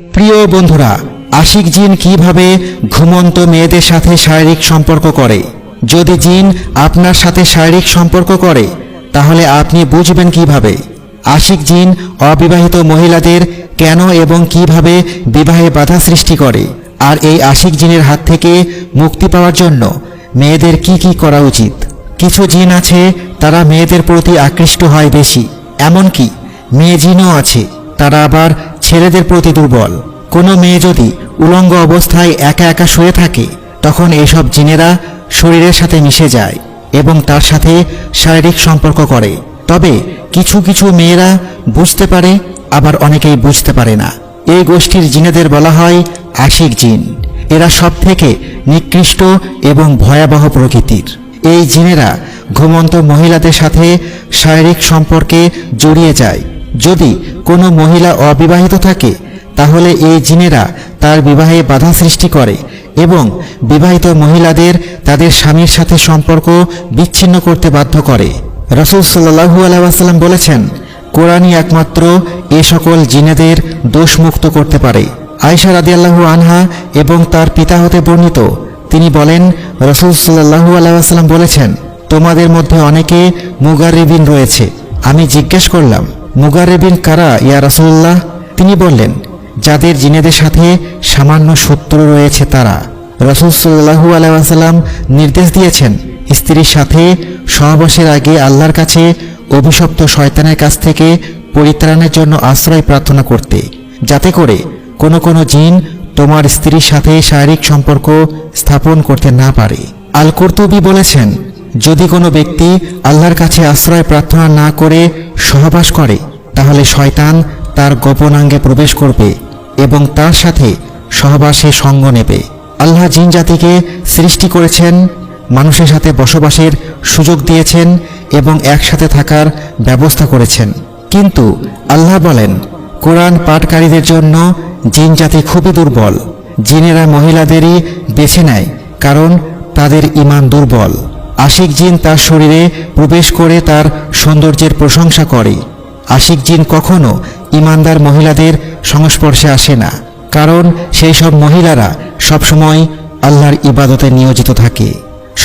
প্রিয় বন্ধুরা, আশিক জিন কীভাবে ঘুমন্ত মেয়েদের সাথে শারীরিক সম্পর্ক করে? যদি জিন আপনার সাথে শারীরিক সম্পর্ক করে, তাহলে আপনি বুঝবেন কীভাবে? আশিক জিন অবিবাহিত মহিলাদের কেন এবং কীভাবে বিবাহে বাধা সৃষ্টি করে? আর এই আশিক জিনের হাত থেকে মুক্তি পাওয়ার জন্য মেয়েদের কি কি করা উচিত? কিছু জিন আছে, তারা মেয়েদের প্রতি আকৃষ্ট হয় বেশি। এমনকি মেয়ে জিনও আছে, তারা আবার ছেলেদের প্রতি দুর্বল। কোনো মেয়ে যদি উলঙ্গ অবস্থায় একা একা শুয়ে থাকে, তখন এসব জিনেরা শরীরের সাথে মিশে যায় এবং তার সাথে শারীরিক সম্পর্ক করে। তবে কিছু কিছু মেয়েরা বুঝতে পারে, আবার অনেকেই বুঝতে পারে না। এই গোষ্ঠীর জিনেদের বলা হয় আশিক জিন। এরা সব থেকে নিকৃষ্ট এবং ভয়াবহ প্রকৃতির। এই জিনেরা ঘুমন্ত মহিলাদের সাথে শারীরিক সম্পর্কে জড়িয়ে যায়। যদি কোনো মহিলা অবিবাহিত থাকে, তাহলে এই জিনেরা তার বিবাহে বাধা সৃষ্টি করে এবং বিবাহিত মহিলাদের তাদের স্বামীর সাথে সম্পর্ক বিচ্ছিন্ন করতে বাধ্য করে। রসুল সাল্লাহু আলাইসাল্লাম বলেছেন, কোরআনই একমাত্র এ সকল জিনেদের দোষমুক্ত করতে পারে। আয়সা রাদিয়াল্লাহু আনহা এবং তার পিতা হতে বর্ণিত, তিনি বলেন, রসুল সাল্লাহু আলাইসাল্লাম বলেছেন, তোমাদের মধ্যে অনেকে মুগারিবিন রয়েছে। আমি জিজ্ঞেস করলাম মুগারেবিন কারা, ইয়া রাসুল্লাহ তিনি বললেন, যাদের জিনেদের সাথে সামান্য শত্রু রয়েছে তারা। রসুল সাল্লাহু আলাইসাল্লাম নির্দেশ দিয়েছেন, স্ত্রীর সাথে সহবাসের আগে আল্লাহর কাছে অভিশপ্ত শয়তানের কাছ থেকে পরিত্রাণের জন্য আশ্রয় প্রার্থনা করতে, যাতে করে কোনো কোনো জিন তোমার স্ত্রীর সাথে শারীরিক সম্পর্ক স্থাপন করতে না পারে। আল কর্তুবি বলেছেন যদি কোনো ব্যক্তি আল্লাহর কাছে আশ্রয় প্রার্থনা না করে সহবাস করে, তাহলে শয়তান তার গোপনাঙ্গে প্রবেশ করবে এবং তার সাথে সহবাসে সঙ্গ নেবে। আল্লাহ জিন জাতিকে সৃষ্টি করেছেন, মানুষের সাথে বসবাসের সুযোগ দিয়েছেন এবং একসাথে থাকার ব্যবস্থা করেছেন। কিন্তু আল্লাহ বলেন, কোরআন পাঠকারীদের জন্য জিন জাতি খুবই দুর্বল। জিনেরা মহিলাদেরই বেছে নেয়, কারণ তাদের ইমান দুর্বল। আশিক জিন তার শরীরে প্রবেশ করে তার সৌন্দর্যের প্রশংসা করে। আশিক জিন কখনো ইমানদার মহিলাদের সংস্পর্শে আসে না, কারণ সেই সব মহিলারা সবসময় আল্লাহর ইবাদতে নিয়োজিত থাকে,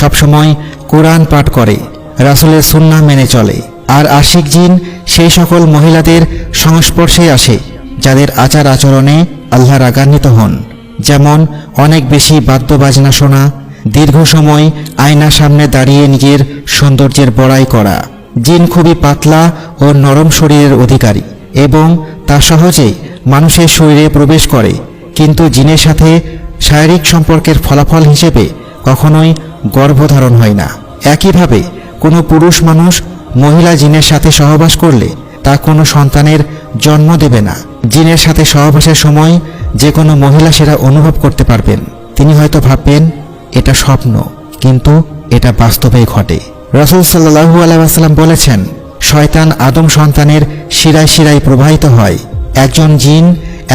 সবসময় কোরআন পাঠ করে, রাসুলের সুন্না মেনে চলে। আর আশিক জিন সেই সকল মহিলাদের সংস্পর্শে আসে, যাদের আচার আচরণে আল্লাহ রাগান্বিত হন। যেমন অনেক বেশি বাদ্যবাজনা শোনা দীর্ঘ সময় আয়নার সামনে দাঁড়িয়ে নিজের সৌন্দর্যের বড়াই করা। জিন খুবই পাতলা ও নরম শরীরের অধিকারী এবং তা সহজেই মানুষের শরীরে প্রবেশ করে। কিন্তু জিনের সাথে শারীরিক সম্পর্কের ফলাফল হিসেবে কখনোই গর্ভধারণ হয় না। একইভাবে কোনো পুরুষ মানুষ মহিলা জিনের সাথে সহবাস করলে তা কোনো সন্তানের জন্ম দেবে না। জিনের সাথে সহবাসের সময় যে কোনো মহিলা সেটা অনুভব করতে পারবেন। তিনি হয়তো ভাববেন এটা স্বপ্ন, কিন্তু এটা বাস্তবেই ঘটে। রসুল সাল্লাহু আলাইসাল্লাম বলেছেন, শয়তান আদম সন্তানের শিরায় শিরায় প্রবাহিত হয়। একজন জিন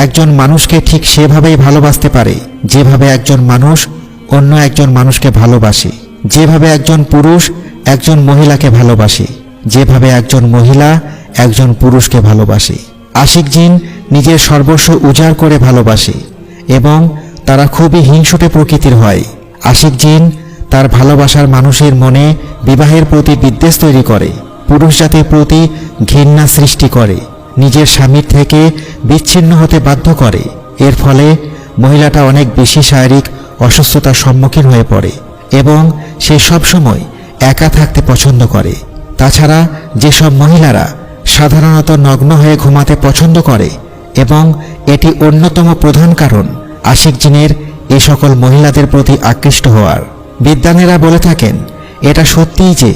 একজন মানুষকে ঠিক সেভাবেই ভালোবাসতে পারে, যেভাবে একজন মানুষ অন্য একজন মানুষকে ভালোবাসে, যেভাবে একজন পুরুষ একজন মহিলাকে ভালোবাসে, যেভাবে একজন মহিলা একজন পুরুষকে ভালোবাসে। আশিক জিন নিজের সর্বস্ব উজাড় করে ভালোবাসে এবং তারা খুবই হিংসুটে প্রকৃতির হয়। আশিক জিন তার ভালোবাসার মানুষের মনে বিবাহের প্রতি বিদ্বেষ তৈরি করে, পুরুষ জাতির প্রতি ঘৃণা সৃষ্টি করে, নিজের স্বামীর থেকে বিচ্ছিন্ন হতে বাধ্য করে। এর ফলে মহিলাটা অনেক বেশি শারীরিক অসুস্থতার সম্মুখীন হয়ে পড়ে এবং সে সবসময় একা থাকতে পছন্দ করে। তাছাড়া যেসব মহিলারা সাধারণত নগ্ন হয়ে ঘুমাতে পছন্দ করে এবং এটি অন্যতম প্রধান কারণ, আশিক জিনের এ সকল মহিলাদের প্রতি আকৃষ্ট হওয়ার। বিদ্যানেরা বলে থাকেন, এটা সত্যিই যে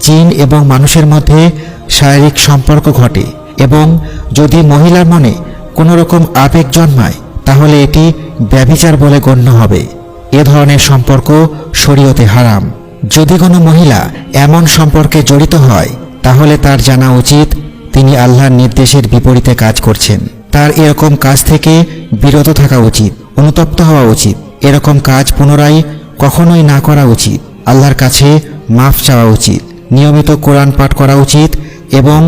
জিন এবং মানুষের মধ্যে শারীরিক সম্পর্ক ঘটে এবং যদি মহিলার মনে কোনো রকম আবেগ জন্মায়, তাহলে এটি ব্যভিচার বলে গণ্য হবে। এ ধরনের সম্পর্ক শরীয়তে হারাম। যদি কোনো মহিলা এমন সম্পর্কে জড়িত হয়, তাহলে তার জানা উচিত তিনি আল্লাহর নির্দেশের বিপরীতে কাজ করছেন। তার এরকম কাজ থেকে বিরত থাকা উচিত। অনুতপ্ত হওয়া উচিত। এরকম কাজ পুনরায় কখনোই না করা উচিত। আল্লাহর কাছে মাফ চাওয়া উচিত। নিয়মিত কোরআন পাঠ করা উচিত এবং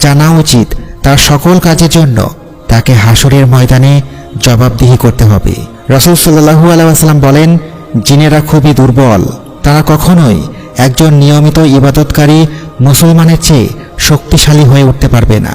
জানা উচিত তার সকল কাজের জন্য তাকে হাসরের ময়দানে জবাবদিহি করতে হবে। রসুল সাল্লাহু আলাইসাল্লাম বলেন, জিনেরা খুবই দুর্বল। তারা কখনোই একজন নিয়মিত ইবাদতকারী মুসলমানের চেয়ে শক্তিশালী হয়ে উঠতে পারবে না।